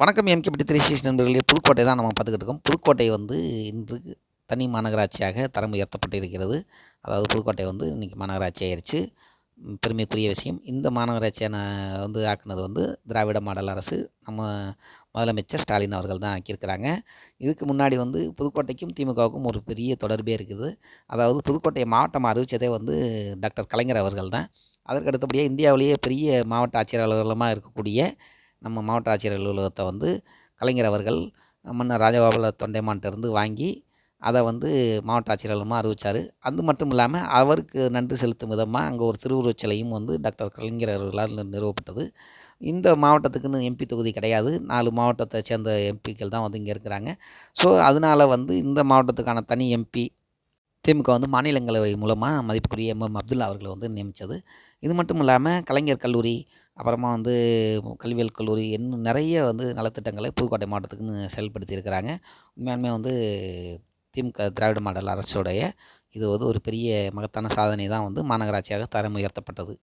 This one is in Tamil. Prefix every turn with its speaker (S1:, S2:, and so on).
S1: வணக்கம் எம்கே பட்டி திரிசீஸ் நண்பர்களே. புதுக்கோட்டை தான் நம்ம பார்த்துக்கிட்டு இருக்கோம். புதுக்கோட்டை வந்து இன்று தனி மாநகராட்சியாக தரம் உயர்த்தப்பட்டு இருக்கிறது அதாவது புதுக்கோட்டை வந்து இன்றைக்கி மாநகராட்சி ஆயிடுச்சு பெருமைக்குரிய விஷயம். இந்த மாநகராட்சியான வந்து ஆக்குனது வந்து திராவிட மாடல் அரசு. நம்ம முதலமைச்சர் ஸ்டாலின் அவர்கள் தான் ஆக்கியிருக்கிறாங்க. இதுக்கு முன்னாடி வந்து புதுக்கோட்டைக்கும் திமுகவுக்கும் ஒரு பெரிய தொடர்பே இருக்குது. அதாவது புதுக்கோட்டையை மாவட்டம் அறிவித்ததே வந்து டாக்டர் கலைஞர் அவர்கள் தான். அதற்கு அடுத்தபடியாக இந்தியாவிலேயே பெரிய மாவட்ட ஆட்சியர் அலுவலகமாக இருக்கக்கூடிய நம்ம மாவட்ட ஆட்சியர் அலுவலகத்தை வந்து கலைஞர் அவர்கள் மன்னர் ராஜகோபால தொண்டைமான்கிட்டருந்து வாங்கி அதை வந்து மாவட்ட ஆட்சியர் அலுவலகமாக அறிவிச்சார். அது மட்டும் இல்லாமல் அவருக்கு நன்றி செலுத்தும் விதமாக அங்கே ஒரு திருவுருவச் சிலையும் வந்து டாக்டர் கலைஞர் அவர்களால் நிறுவப்பட்டது. இந்த மாவட்டத்துக்குன்னு எம்பி தொகுதி கிடையாது. நாலு மாவட்டத்தை சேர்ந்த எம்பிக்கள் தான் வந்து இங்கே இருக்கிறாங்க. ஸோ அதனால வந்து இந்த மாவட்டத்துக்கான தனி எம்பி திமுக வந்து மாநிலங்களவை மூலமாக மதிப்புக்குரிய எம்எம் அப்துல்லா அவர்களை வந்து நியமித்தது இது மட்டும் இல்லாமல் கலைஞர் கல்லூரி அப்புறமா வந்து கல்வியல் கல்லூரி இன்னும் நிறைய வந்து நலத்திட்டங்களை புதுக்கோட்டை மாவட்டத்துக்குன்னு செயல்படுத்தி இருக்கிறாங்க. உண்மையாலுமே வந்து திமுக திராவிட மாடல் அரசுடைய இது வந்து ஒரு பெரிய மகத்தான சாதனை தான் வந்து மாநகராட்சியாக தரம் உயர்த்தப்பட்டது.